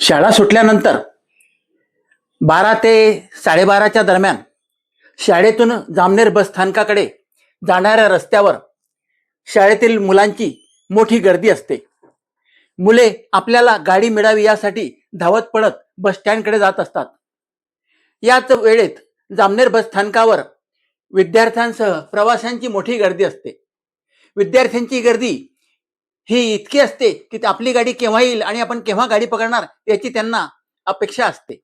शाळा सुटल्यानंतर बारा ते साडेबाराच्या दरम्यान शाळेतून जामनेर बस स्थानकाकडे जाणाऱ्या रस्त्यावर शाळेतील मुलांची मोठी गर्दी असते. मुले आपल्याला गाडी मिळावी यासाठी धावत पडत बस स्टँडकडे जात असतात. याच वेळेत जामनेर बस स्थानकावर विद्यार्थ्यांसह प्रवाशांची मोठी गर्दी असते. विद्यार्थ्यांची गर्दी ही इतकी असते की आपली गाडी केव्हा येईल आणि आपण केव्हा गाडी पकडणार याची त्यांना अपेक्षा असते.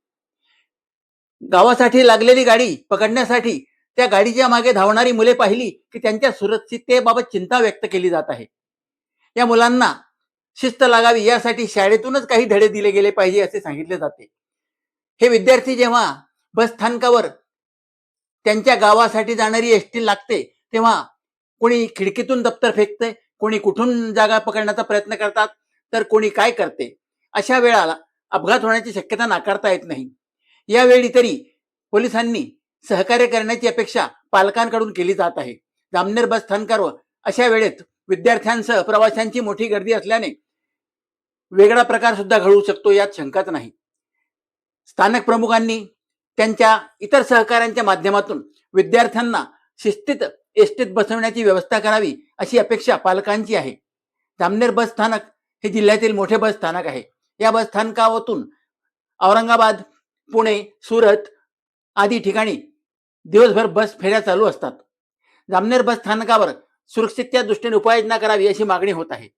गावासाठी लागलेली गाडी पकडण्यासाठी त्या गाडीच्या मागे धावणारी मुले पाहिली की त्यांच्या सुरक्षिततेबाबत चिंता व्यक्त केली जात आहे. या मुलांना शिस्त लागावी यासाठी शाळेतूनच काही धडे दिले गेले पाहिजे असे सांगितले जाते. हे विद्यार्थी जेव्हा बस स्थानकावर त्यांच्या गावासाठी जाणारी एस टी लागते तेव्हा कोणी खिडकीतून दप्तर फेकते कोणी कुठून जागा पकडण्याचा प्रयत्न करतात तर कोणी काय करते? अशा वेळाला अपघात होण्याची शक्यता नाकारता येत नाही. यावेळी तरी पोलिसांनी सहकार्य करण्याची अपेक्षा पालकांकडून केली जात आहे. जामनेर बस स्थानकावर अशा वेळेत विद्यार्थ्यांसह प्रवाशांची मोठी गर्दी असल्याने वेगळा प्रकार सुद्धा घडू शकतो यात शंकाच नाही. स्थानक प्रमुखांनी त्यांच्या इतर सहकाऱ्यांच्या माध्यमातून विद्यार्थ्यांना शिस्तीत एसटीत बसवण्याची व्यवस्था करावी अशी अपेक्षा पालकांची आहे. जामनेर बस स्थानक हे जिल्ह्यातील मोठे बस स्थानक आहे. या बस स्थानकातून औरंगाबाद पुणे सुरत आदी ठिकाणी दिवसभर बस फेऱ्या चालू असतात. जामनेर बस स्थानकावर सुरक्षितच्या दृष्टीने उपाययोजना करावी अशी मागणी होत आहे.